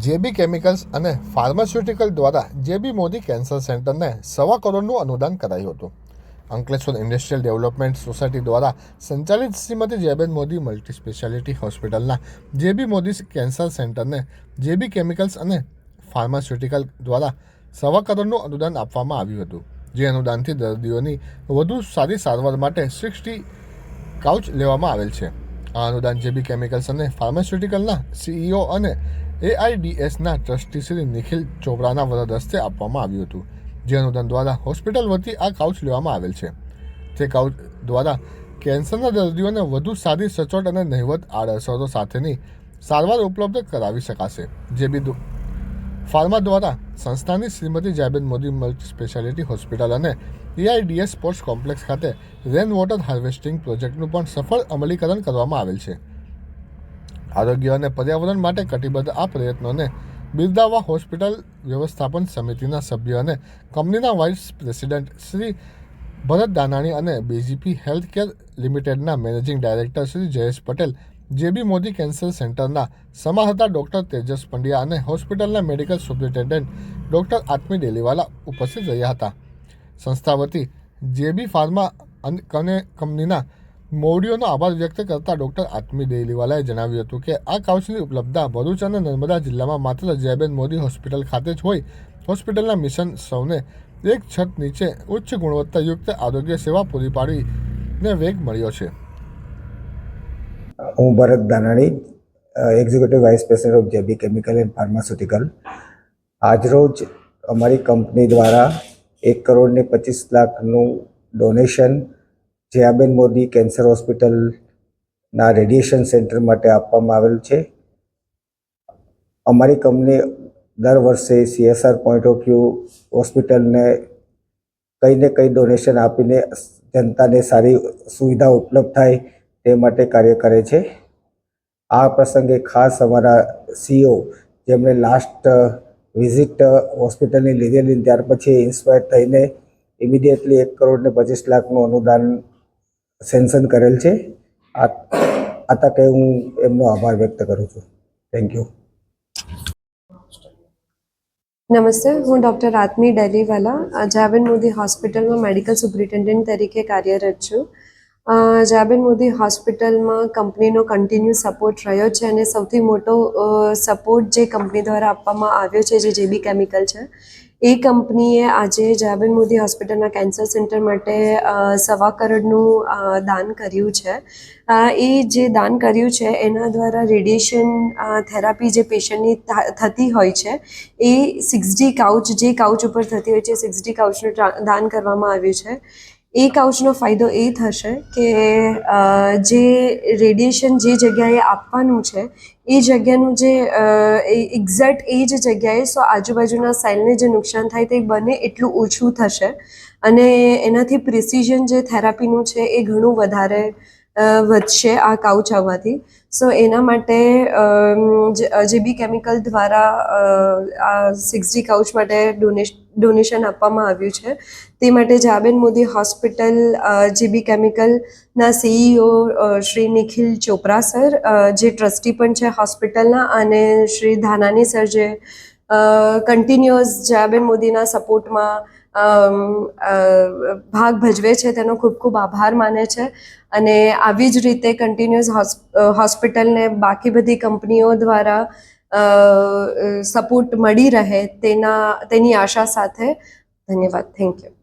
જેબી chemicals અને pharmaceutical દ્વારા જેબી Modi cancer સેન્ટરને સવા કરોડનું અનુદાન કરાયું હતું. અંકલેશ્વર ઇન્ડસ્ટ્રીયલ ડેવલપમેન્ટ સોસાયટી દ્વારા સંચાલિત શ્રીમતી જયબેન મોદી મલ્ટી સ્પેશિયાલિટી હોસ્પિટલના જેબી મોદી કેન્સર સેન્ટરને જેબી કેમિકલ્સ અને ફાર્માસ્યુટિકલ દ્વારા સવા કરોડનું અનુદાન આપવામાં આવ્યું હતું. જે અનુદાનથી દર્દીઓની વધુ સારી સારવાર માટે સિક્સટી કાઉચ લેવામાં આવેલ છે. આ અનુદાન જેબી કેમિકલ્સ અને ફાર્માસ્યુટિકલના સીઈઓ અને એઆઈડીએસના ટ્રસ્ટી શ્રી નિખિલ ચોપરાના વરદસ્તે આપવામાં આવ્યું હતું, જે અનુદાન દ્વારા હોસ્પિટલ વતી આ કાઉચ લેવામાં આવેલ છે. તે કાઉચ દ્વારા કેન્સરના દર્દીઓને વધુ સારી, સચોટ અને નહિવત આડઅસરો સાથેની સારવાર ઉપલબ્ધ કરાવી શકાશે. જે બી ફાર્મા દ્વારા સંસ્થાની Shrimati Jaben Modi multi speciality hospital અને એઆઈડીએસ સ્પોર્ટ્સ કોમ્પ્લેક્સ ખાતે રેન વોટર હાર્વેસ્ટિંગ પ્રોજેક્ટનું પણ સફળ અમલીકરણ કરવામાં આવેલ છે. આરોગ્ય અને પર્યાવરણ માટે કટિબદ્ધ આ પ્રયત્નોને બિરદાવા હોસ્પિટલ વ્યવસ્થાપન સમિતિના સભ્ય અને કંપનીના વાઇસ પ્રેસિડેન્ટ શ્રી ભરત દાનાણી અને બીજીપી હેલ્થ કેર લિમિટેડના managing director Shri Jayesh Patel, JB Modi cancer સેન્ટરના સમાહર્તા ડૉક્ટર તેજસ પંડ્યા અને હોસ્પિટલના medical superintendent doctor Atmi Deliwala ઉપસ્થિત રહ્યા હતા. સંસ્થા વતી જેબી ફાર્મા અન- કંપનીના મોવડીઓનો આભાર વ્યક્ત કરતા ડોક્ટર આત્મી દેલીવાલાએ જણાવ્યું હતું કે, આ કાઉચની ઉપલબ્ધતા ભરૂચ અને નર્મદા જિલ્લામાં માત્ર જયબેન મોદી હોસ્પિટલ ખાતે જ હોય, હોસ્પિટલના મિશન સૌને એક છત નીચે ઉચ્ચ ગુણવત્તાયુક્ત આરોગ્ય સેવા પૂરી પાડીને વેગ મળ્યો છે. હું Bharat Danani executive vice president of JB chemical and pharmaceutical આજરોજ અમારી કંપની દ્વારા એક કરોડને પચીસ લાખનું ડોનેશન જયાબેન મોદી કેન્સર હોસ્પિટલના રેડિયેશન સેન્ટર માટે આપવામાં આવેલ છે. અમારી કંપની દર વર્ષે સીએસઆર પોઈન્ટ ઓફ વ્યૂ હોસ્પિટલને કંઈ ને કંઈ ડોનેશન આપીને જનતાને સારી સુવિધા ઉપલબ્ધ થાય તે માટે કાર્ય કરે છે. આ પ્રસંગે ખાસ અમારા સીઓ જેમણે લાસ્ટ વિઝિટ હોસ્પિટલની લીધેલી ત્યાર પછી ઇન્સ્પાયર થઈને ઇમિડિયેટલી એક કરોડ ને પચીસ લાખનું અનુદાન સેન્શન કરેલ છે. આ આ તકે હું એમનો આભાર વ્યક્ત કરું છું. થેન્ક યુ નમસ્તે, હું ડૉક્ટર આત્મી ડેલીવાલા જાબેન મોદી હોસ્પિટલમાં મેડિકલ સુપ્રિન્ટેન્ડન્ટ તરીકે કાર્યરત છું. જાવેન મોદી હોસ્પિટલમાં કંપનીનો કન્ટિન્યુ સપોર્ટ રહ્યો છે અને સૌથી મોટો સપોર્ટ જે કંપની દ્વારા આપવામાં આવ્યો છે, જે જેબી કેમિકલ છે એ કંપનીએ આજે જાબેન મોદી હોસ્પિટલના કેન્સર સેન્ટર માટે સવા કરોડનું દાન કર્યું છે. એ જે દાન કર્યું છે, એના દ્વારા રેડિયેશન થેરાપી જે પેશન્ટની થતી હોય છે, એ સિક્સ કાઉચ, જે કાઉચ ઉપર થતી હોય છે, સિક્સ કાઉચનું દાન કરવામાં આવ્યું છે. એ કાઉચનો ફાયદો એ થશે કે જે રેડિયેશન જે જગ્યાએ આપવાનું છે, એ જગ્યાનું જે એક્ઝેક્ટ એ જ જગ્યાએ સો આજુબાજુના સેલને જે નુકસાન થાય તે બને એટલું ઓછું થશે. અને એનાથી પ્રિસિઝન જે થેરાપીનું છે એ ઘણું વધારે વધશે આ કાઉચ આવવાથી. સો એના માટે અમ, જે જે બી કેમિકલ દ્વારા આ સિક્સ ડી કાઉચ માટે ડોનેશ ડોનેશન આપવામાં આવ્યું છે તે માટે જાબેન મોદી હોસ્પિટલ જેબી કેમિકલના સીઈઓ શ્રી નિખિલ ચોપરા સર જે ટ્રસ્ટી પણ છે હોસ્પિટલના અને શ્રી ધાનાની સર જે કન્ટિન્યુઅસ જાબેન મોદીના સપોર્ટમાં ભાગ ભજવે છે, તેનો ખૂબ ખૂબ આભાર માને છે. અને આવી જ રીતે કન્ટિન્યુઅસ હોસ્પિટલને બાકી બધી કંપનીઓ દ્વારા સપોર્ટ મળી રહે તેના, તેની આશા સાથે. ધન્યવાદ. Thank you